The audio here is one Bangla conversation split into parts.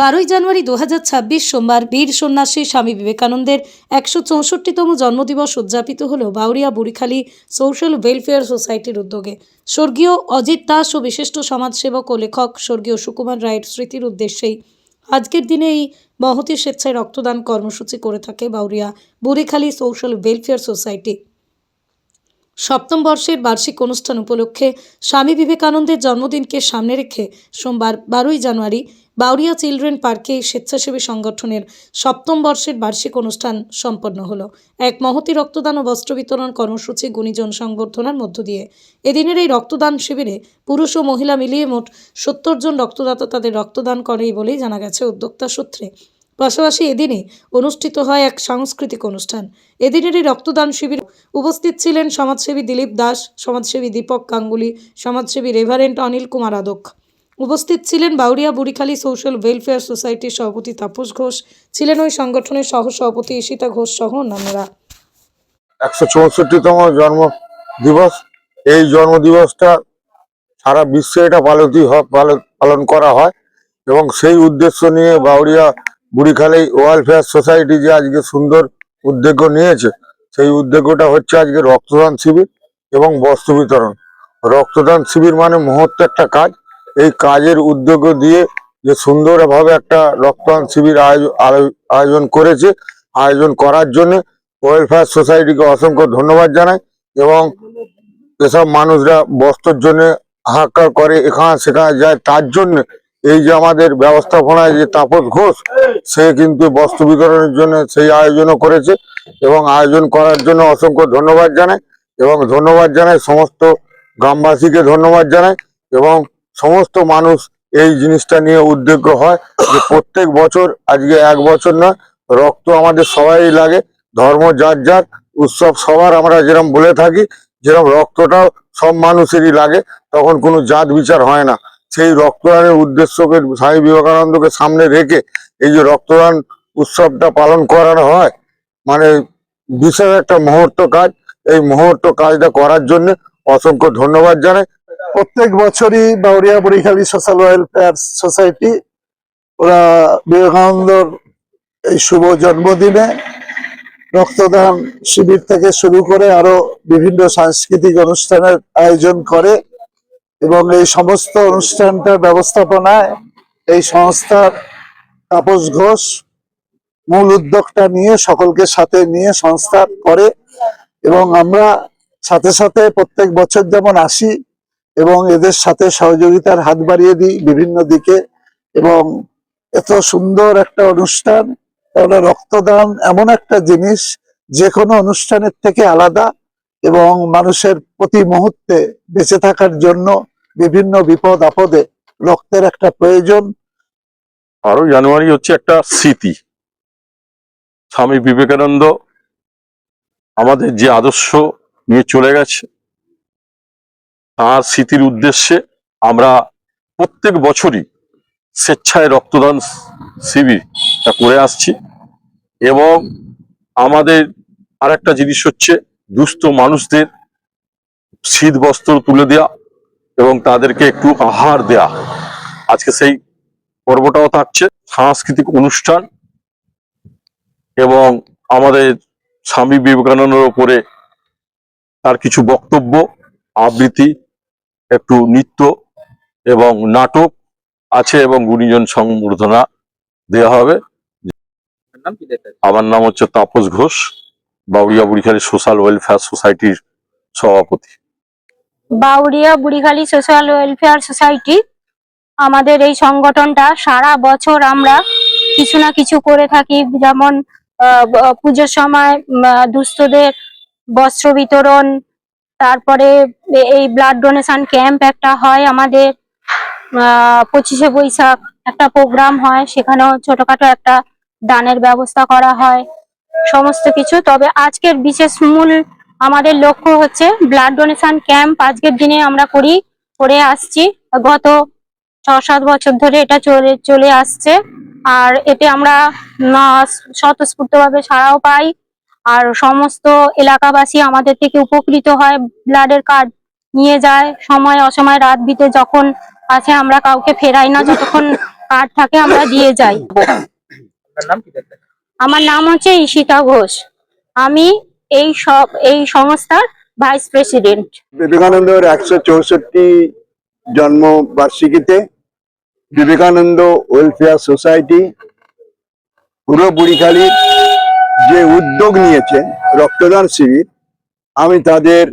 বারোই জানুয়ারি দু হাজার ছাব্বিশ সোমবার বীর সন্ন্যাসী স্বামী বিবেকানন্দের একশো চৌষট্টিতম জন্মদিবস উদযাপিত হল বাউরিয়া বুড়িখালী সোশ্যাল ওয়েলফেয়ার সোসাইটির উদ্যোগে। স্বর্গীয় অজিত দাস ও বিশিষ্ট সমাজসেবক ও লেখক স্বর্গীয় সুকুমার রায়ের স্মৃতির উদ্দেশ্যেই আজকের দিনে এই মহতি স্বেচ্ছায় রক্তদান কর্মসূচি করে থাকে Bauria Burikhali social welfare society. সপ্তম বর্ষের বার্ষিক অনুষ্ঠান উপলক্ষে স্বামী বিবেকানন্দের জন্মদিনকে সামনে রেখে সোমবার বারোই জানুয়ারি বাউরিয়া চিলড্রেন পার্কে স্বেচ্ছাসেবী সংগঠনের সপ্তম বর্ষের বার্ষিক অনুষ্ঠান সম্পন্ন হলো। এক মহতি রক্তদান ও বস্ত্র বিতরণ কর্মসূচি গুণীজন সংবর্ধনার মধ্য দিয়ে। এদিনের এই রক্তদান শিবিরে পুরুষ ও মহিলা মিলিয়ে মোট সত্তর জন রক্তদাতা তাদের রক্তদান করে বলেই জানা গেছে উদ্যোক্তা সূত্রে। পাশাপাশি এদিনে অনুষ্ঠিত হয় এক সাংস্কৃতিক অনুষ্ঠান। এদিনের এই রক্তদান শিবির উপস্থিত ছিলেন সমাজসেবী দিলীপ দাস, সমাজসেবী দীপক গাঙ্গুলি, সমাজসেবী রেভারেন্ট অনিল কুমার আদক। উপস্থিত ছিলেন বাউরিয়া বুড়িখালী সোশ্যাল ওয়েলফেয়ার সোসাইটির সভাপতি তাপস ঘোষ, ছিলেন ওই সংগঠনের সহ সভাপতি ঈশিতা ঘোষ সহ অন্যান্যরা। একশো চৌষট্টিতম জন্ম দিবস। এই জন্ম দিবসটা সারা বিশ্বে এটা পালন করা হয় এবং সেই উদ্দেশ্য নিয়ে বাউরিয়া বুড়িখালী ওয়েলফেয়ার সোসাইটি যে আজকে সুন্দর উদ্যোগ নিয়েছে, সেই উদ্যোগটা হচ্ছে আজকে রক্তদান শিবির এবং বস্ত্র বিতরণ। রক্তদান শিবির মানে মুহূর্ত একটা কাজ। এই কাজের উদ্যোগ দিয়ে যে সুন্দরভাবে একটা রক্তদান শিবির আয়োজ- আয়োজ- আয়োজন করেছে। আয়োজন করার জন্য ওয়েলফেয়ার সোসাইটিকে অসংখ্য ধন্যবাদ জানাই এবং এসব মানুষরা বস্ত্রের জন্য হাহাকার করে এখানে, সেখানে যায়, তার জন্য এই যে আমাদের ব্যবস্থাপনায় যে তাপস ঘোষ, সে কিন্তু বস্ত্র বিতরণের জন্য সেই আয়োজনও করেছে এবং আয়োজন করার জন্য অসংখ্য ধন্যবাদ জানায় এবং ধন্যবাদ জানায় সমস্ত গ্রামবাসীকে ধন্যবাদ জানায় এবং সমস্ত মানুষ এই জিনিসটা নিয়ে উদ্যোগ হয় যে প্রত্যেক বছর, আজকে এক বছর নয়, রক্ত আমাদের সবাই লাগে, ধর্ম যার যার, উৎসব সবার আমরা যেরকম বলে থাকি যেরকম রক্তটাও সব মানুষেরই লাগে, তখন কোনো জাত বিচার হয় না। সেই রক্তদানের উদ্দেশ্যকে স্বামী বিবেকানন্দকে সামনে রেখে এই যে রক্তদান উৎসবটা পালন করানো হয় মানে বিশাল একটা মুহূর্ত কাজ। এই মুহূর্ত কাজটা করার জন্য অসংখ্য ধন্যবাদ জানাই। প্রত্যেক বছরই Bauria Borikhali social welfare society, ওরা বিবেকানন্দর এই শুভ জন্মদিনে রক্তদান শিবির থেকে শুরু করে আরও বিভিন্ন সাংস্কৃতিক অনুষ্ঠানের আয়োজন করে। এবং এই সমস্ত অনুষ্ঠানটার ব্যবস্থাপনায় এই সংস্থার তাপস ঘোষ মূল উদ্যোগটা নিয়ে সকলকে সাথে নিয়ে সংস্থা করে এবং আমরা সাথে সাথে প্রত্যেক বছর যেমন আসি এবং এদের সাথে সহযোগিতার হাত বাড়িয়ে দিই বিভিন্ন দিকে এবং এত সুন্দর একটা অনুষ্ঠান তাহলে রক্তদান এমন একটা জিনিস যে কোনো অনুষ্ঠানের থেকে আলাদা এবং মানুষের প্রতি মুহূর্তে বেঁচে থাকার জন্য বিভিন্ন বিপদ আপদে রক্তের একটা প্রয়োজন। বারোই জানুয়ারি হচ্ছে একটা স্মৃতি। স্বামী বিবেকানন্দ আমাদের যে আদর্শ নিয়ে চলে গেছে, তার স্মৃতির উদ্দেশ্যে আমরা প্রত্যেক বছরই স্বেচ্ছায় রক্তদান শিবিরটা করে আসছি এবং আমাদের আর একটা জিনিস হচ্ছে, দুস্থ মানুষদের শীত বস্ত্র তুলে দেওয়া এবং তাদেরকে একটু আহার দেয়া। আজকে সেই পর্বটাও থাকছে, সাংস্কৃতিক অনুষ্ঠান এবং আমাদের স্বামী বিবেকানন্দের ওপরে তার কিছু বক্তব্য, আবৃত্তি, একটু নৃত্য এবং নাটক আছে এবং গুণীজন সংবর্ধনা দেওয়া হবে। আমার নাম হচ্ছে তাপস ঘোষ, বাউরিয়া বুড়িখালী সোশ্যাল ওয়েলফেয়ার সোসাইটির সভাপতি। Bauria Burikhali social welfare society, আমাদের এই সংগঠনটা সারা বছর আমরা কিছু না কিছু করে থাকি। যেমন পুজোর সময় দুস্থদের বস্ত্র বিতরণ, তারপরে এই ব্লাড ডোনেশন ক্যাম্প একটা হয় আমাদের পঁচিশে বৈশাখ একটা প্রোগ্রাম হয়, সেখানেও ছোটখাটো একটা দানের ব্যবস্থা করা হয়, সমস্ত কিছু। তবে আজকের বিশেষ মূল আমাদের লক্ষ্য হচ্ছে ব্লাড ডোনেশন ক্যাম্প আজকের দিনে আমরা করি করে আসছি। গত ছ সাত বছর ধরে এটা চলে চলে আসছে। আর এতে আমরা স্বতঃস্ফূর্তভাবে সাড়াও পাই। আর সমস্ত এলাকাবাসী আমাদের থেকে উপকৃত হয় ব্লাডের কার্ড নিয়ে যায়। সময় অসময় রাত বিতে যখন আছে আমরা কাউকে ফেরাই না যতক্ষণ কার্ড থাকে আমরা দিয়ে যাই। আমার নাম হচ্ছে ঈশিতা ঘোষ। আমি এই সব, এই সংস্থার ভাইস প্রেসিডেন্ট। বিবেকানন্দের একশো চৌষট্টি জন্মবার্ষিকীতে বিবেকানন্দ ওয়েলফেয়ার সোসাইটি পুরো বুড়িখালী যে উদ্যোগ নিয়েছে রক্তদান শিবির, আমি তাদের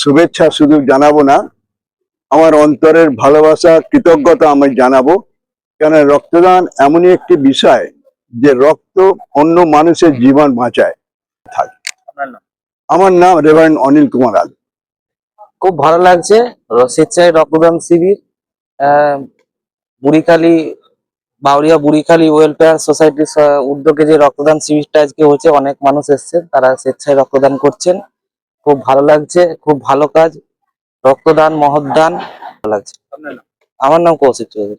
শুভেচ্ছা শুধু জানাব না, আমার অন্তরের ভালোবাসা, কৃতজ্ঞতা আমি জানাব। কেন রক্তদান এমনই একটি বিষয় যে রক্ত অন্য মানুষের জীবন বাঁচায়। থাকে আমার নাম রেভারেন্ড অনিল কুমার আল খুব ভালো লাগছে স্বেচ্ছায় রক্তদান শিবির আহ, বুড়িখালি বাউরিয়া বুড়িখালি ওয়েলফেয়ার সোসাইটির উদ্যোগে যে রক্তদান শিবিরটা আজকে হচ্ছে অনেক মানুষ এসছেন তারা স্বেচ্ছায় রক্তদান করছেন। খুব ভালো লাগছে খুব ভালো কাজ রক্তদান মহৎদান ভালো লাগছে। আমার নাম কৌশিক চৌধুরী।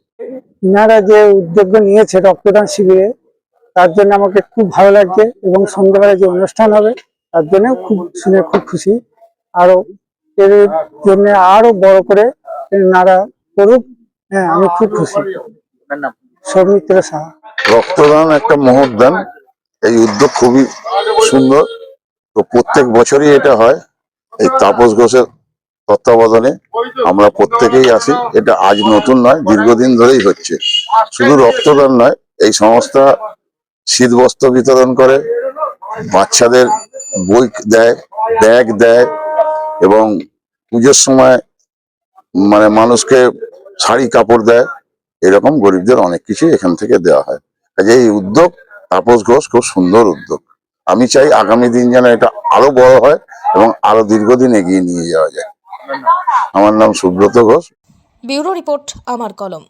ইনারা যে উদ্যোগ নিয়েছে রক্তদান শিবিরে তার জন্য আমাকে খুব ভালো লাগছে এবং সন্ধ্যাবেলা যে অনুষ্ঠান হবে তার জন্য খুব শুনে খুব খুশি। আরও এর জন্য আরও বড় করে নারা করুক হ্যাঁ আমি খুব খুশি। সৌমিত্র সাহা। রক্তদান একটা মহৎদান এই উদ্যোগ খুবই সুন্দর। তো প্রত্যেক বছরই এটা হয়। এই তাপস ঘোষের তত্ত্বাবধানে আমরা প্রত্যেকেই আসি এটা আজ নতুন নয়, দীর্ঘদিন ধরেই হচ্ছে। শুধু রক্তদান নয়, এই সংস্থা শীত বস্ত্র বিতরণ করে বাচ্চাদের বই দেয়, ব্যাগ দেয় এবং পুজোর সময় মানে মানুষকে শাড়ি, কাপড় দেয়। এরকম গরিবদের অনেক কিছুই এখান থেকে দেওয়া হয়। কাজে এই উদ্যোগ তাপস ঘোষ খুব সুন্দর উদ্যোগ। আমি চাই আগামী দিন যেন এটা আরও বড় হয় এবং আরও দীর্ঘদিন এগিয়ে নিয়ে যাওয়া যায়। আমার নাম সুব্রত ঘোষ। ব্যুরো রিপোর্ট, আমার কলম।